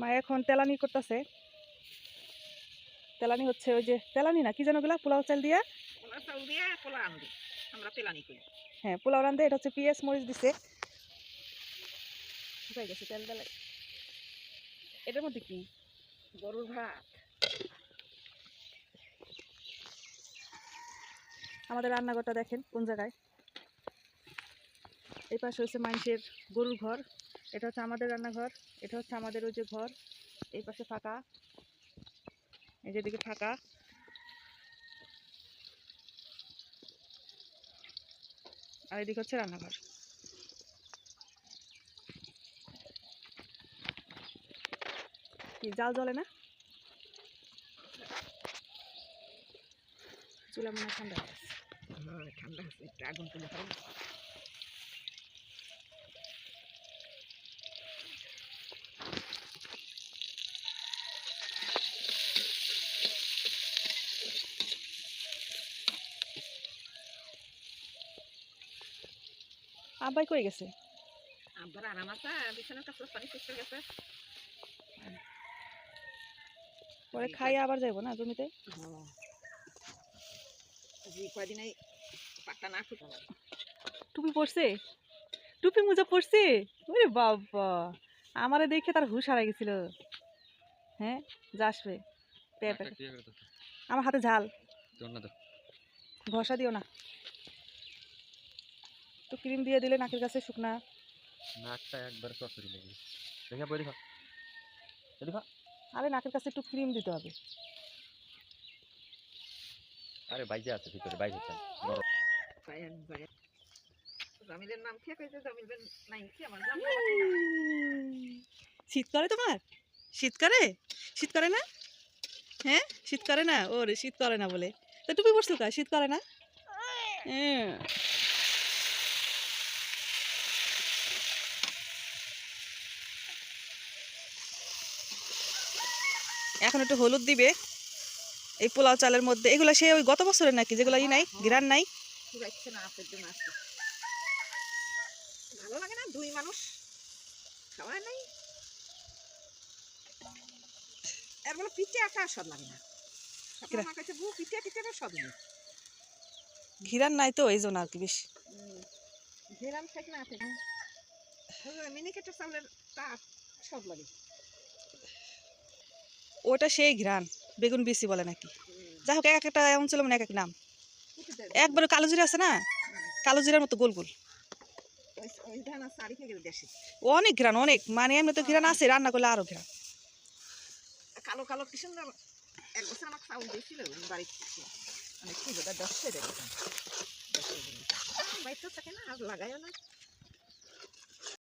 মা এখন তেলানি করতেছে। তেলানি হচ্ছে ওই যে তেলানি না কি যেনগুলা পোলাও চাল দিয়া? পোলা চাউল দিয়ে পোলা আনবি আমরা তেলানি করি। হ্যাঁ পোলাও রান্ধে এটা হচ্ছে পিঁয়াজ মরিচ দিছে। শুকাই গেছে তেল তেলে। এটার মধ্যে কি? গরুর ভাত। আমাদের রান্নাঘরটা দেখেন কোন জায়গায়? এই পাশে হচ্ছে মানুষের গরুর ঘর। এটা হচ্ছে আমাদের রান্নাঘর, এটা হচ্ছে আমাদের ওই যে ঘর, এই পাশে ফাঁকা। এই যেদিকে ফাঁকা। আর এদিকে হচ্ছে রান্নাঘর। কি, জাল জ্বলে না? চুলা মনে ঠান্ডা হয়ে ঠান্ডা আগুন তুলে আব্বাই কই গেছে? আবার আরাম আছে বিছানার কাছে পানি শেষ হয়ে গেছে। পরে খাই আবার যাইবো না জমিতে? জি কয়দিন পাট্টা না ফুটে টুপি পরছে? টুপি মোজা পরছে? ওরে বাবা আমারে দেখে তার হুশ হারাই গেছিল। হ্যাঁ যাসবে পেঁপে আমার হাতে ঝাল। ঘষা দিও না। তো ক্রিম দিয়ে দিলে নাকের কাছে শুকনা। নাকটা একবার চচড়ি লেগে দেখা দেখা আরে নাকের কাছে একটু ক্রিম দিতে হবে। আরে বাইজে আছে ভিতরে বাইজে আছে জামিলের নাম খেয়ে কইছে জামিলের নাই কি? আমার জাম শীত করে তোমার? শীত করে? শীত করে না? হ্যাঁ? শীত করে না? ওরে শীত করে না বলে। তা টুপি পরছো কা? শীত করে না? হ্যাঁ। এখন একটু হলুদ দিবে। এই পোলাও চালের মধ্যে। এগুলো সে ওই গত বছরের নাকি? যেগুলো ই নাই গ্রান নাই? ভালো লাগে না? দুই মানুষ খাওয়ায় নাই। এর বলে পিঠে একা স্বাদ লাগে না। ঘিরান নাই তো এই জন্য আর কি বেশি। ঘেরাম থাকে না মিনিকেটের চাউলের তাপ সব লাগে। ওটা সেই ঘ্রাণ, বেগুন বিসি বলে নাকি। যাই হোক, এক একটা অঞ্চল মানে এক এক নাম। একবারে কালো জিরা আছে না? কালো জিরার মতো গোল গোল। অনেক ঘ্রাণ, অনেক। মানে এমনি তো ঘ্রাণ আছে, রান্না করলে আরও ঘ্রাণ। কালো কালো